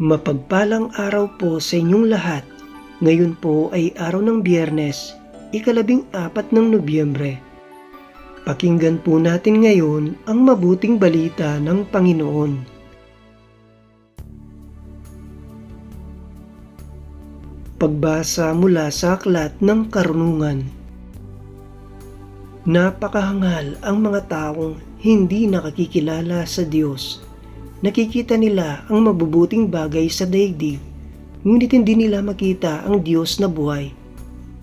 Mapagpalang araw po sa inyong lahat. Ngayon po ay araw ng biyernes, ikalabing apat ng Nobyembre. Pakinggan po natin ngayon ang mabuting balita ng Panginoon. Pagbasa mula sa aklat ng karunungan. Napakahangal ang mga taong hindi nakakikilala sa Diyos Nakikita nila ang mabubuting bagay sa daigdig, ngunit hindi nila makita ang Diyos na buhay.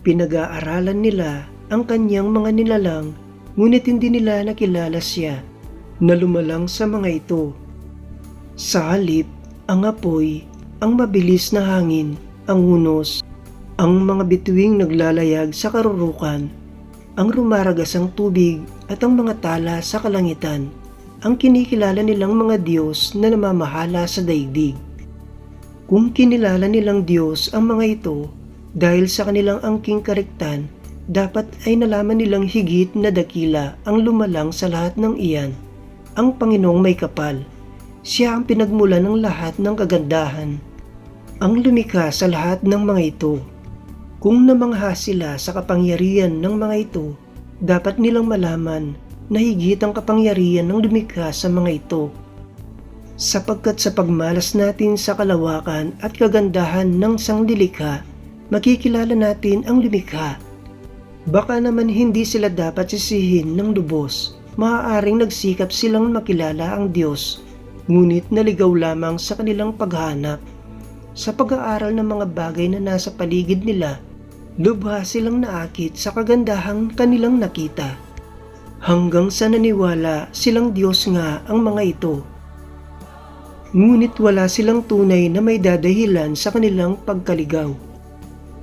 Pinag-aaralan nila ang kanyang mga nilalang, ngunit hindi nila nakilala siya na lumalang sa mga ito. Sa halip, ang apoy, ang mabilis na hangin, ang unos, ang mga bituing naglalayag sa karurukan, ang rumaragas ang tubig at ang mga tala sa kalangitan ang kinikilala nilang mga Diyos na namamahala sa daigdig. Kung kinilala nilang Diyos ang mga ito dahil sa kanilang angking kariktan, dapat ay nalaman nilang higit na dakila ang lumalang sa lahat ng iyan, ang Panginoong may kapal. Siya ang pinagmula ng lahat ng kagandahan, ang lumikha sa lahat ng mga ito. Kung namangha sila sa kapangyarihan ng mga ito, dapat nilang malaman na higit ang kapangyarihan ng lumikha sa mga ito. Sapagkat sa pagmalas natin sa kalawakan at kagandahan ng sanglilikha, makikilala natin ang lumikha. Baka naman hindi sila dapat sisihin ng lubos, maaaring nagsikap silang makilala ang Diyos, ngunit naligaw lamang sa kanilang paghanap. Sa pag-aaral ng mga bagay na nasa paligid nila, lubha silang naakit sa kagandahang kanilang nakita hanggang sa naniwala silang Diyos nga ang mga ito. Ngunit wala silang tunay na may dadahilan sa kanilang pagkaligaw.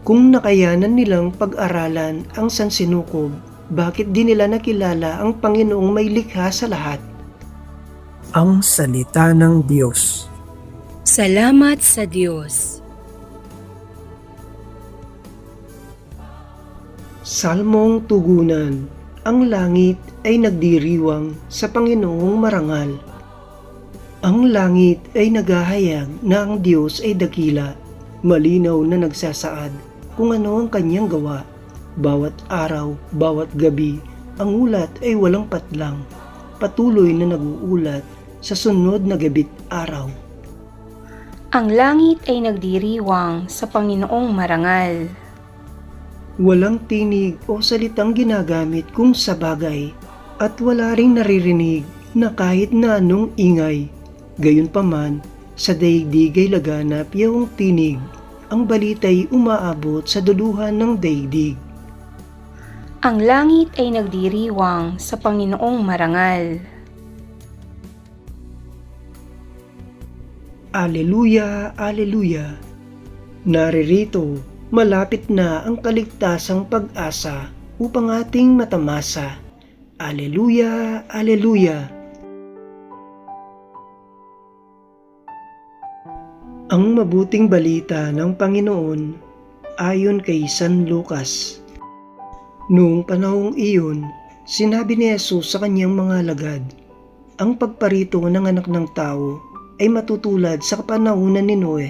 Kung nakayanan nilang pag-aralan ang sansinukob, bakit di nila nakilala ang Panginoong may likha sa lahat? Ang Salita ng Diyos Salamat sa Diyos. Salmong Tugunan ang langit ay nagdiriwang sa Panginoong marangal. Ang langit ay naghahayag na ang Diyos ay dakila, malinaw na nagsasaad kung ano ang kanyang gawa. Bawat araw, bawat gabi, ang ulat ay walang patlang, patuloy na nag-uulat sa sunod na gabit araw. Ang langit ay nagdiriwang sa Panginoong marangal. Walang tinig o salitang ginagamit kung sa bagay at wala ring naririnig na kahit na anong ingay. Gayunpaman, sa daigdig ay laganap yung tinig. Ang balita'y umaabot sa duluhan ng daigdig. Ang langit ay nagdiriwang sa Panginoong marangal. Aleluya, Aleluya. Naririto malapit na ang kaligtasang pag-asa upang ating matamasa. Aleluya, Aleluya. Ang mabuting balita ng Panginoon ayon kay San Lucas. Noong panahong iyon, sinabi ni Jesus sa kanyang mga lagad, ang pagparito ng anak ng tao ay matutulad sa kapanahunan ni Noe.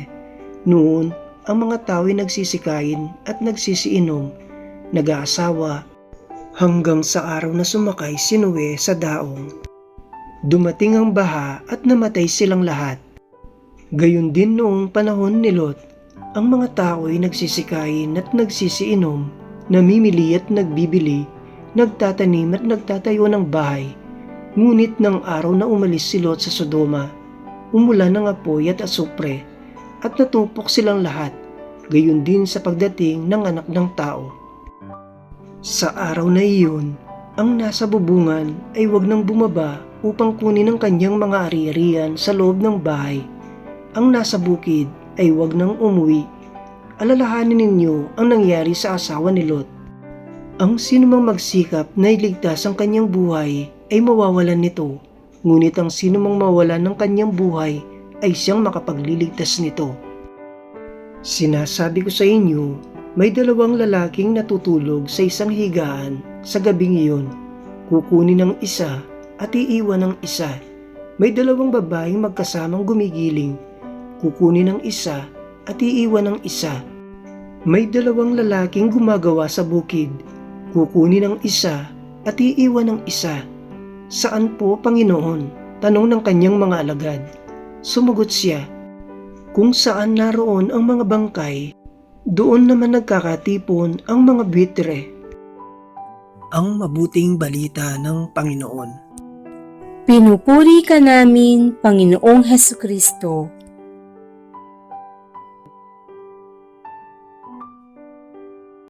Noon, ang mga tao ay nagsisikain at nagsisiinom, nag-aasawa, hanggang sa araw na sumakay si Noe sa daong. Dumating ang baha at namatay silang lahat. Gayon din noong panahon ni Lot, ang mga tao ay nagsisikain at nagsisiinom, namimili at nagbibili, nagtatanim at nagtatayo ng bahay. Ngunit ng araw na umalis si Lot sa Sodoma, umulan ng apoy at asupre at natupok silang lahat, gayon din sa pagdating ng anak ng tao. Sa araw na iyon, ang nasa bubungan ay wag nang bumaba upang kunin ang kanyang mga ari-arian sa loob ng bahay. Ang nasa bukid ay wag nang umuwi. Alalahanin ninyo ang nangyari sa asawa ni Lot. Ang sinumang magsikap na iligtas ang kanyang buhay ay mawawalan nito, ngunit ang sinumang mawalan ng kanyang buhay ay siyang makapagliligtas nito. Sinasabi ko sa inyo, may dalawang lalaking natutulog sa isang higaan sa gabing iyon. Kukunin ng isa at iiwan ng isa. May dalawang babaeng magkasamang gumigiling. kukunin ng isa at iiwan ng isa. May dalawang lalaking gumagawa sa bukid, kukunin ng isa at iiwan ng isa. Saan po, Panginoon? Tanong ng kanyang mga alagad. Sumagot siya, Kung saan naroon ang mga bangkay, doon naman nagkakatipon ang mga bitre. Ang mabuting balita ng Panginoon. Pinupuri ka namin, Panginoong Heso Kristo.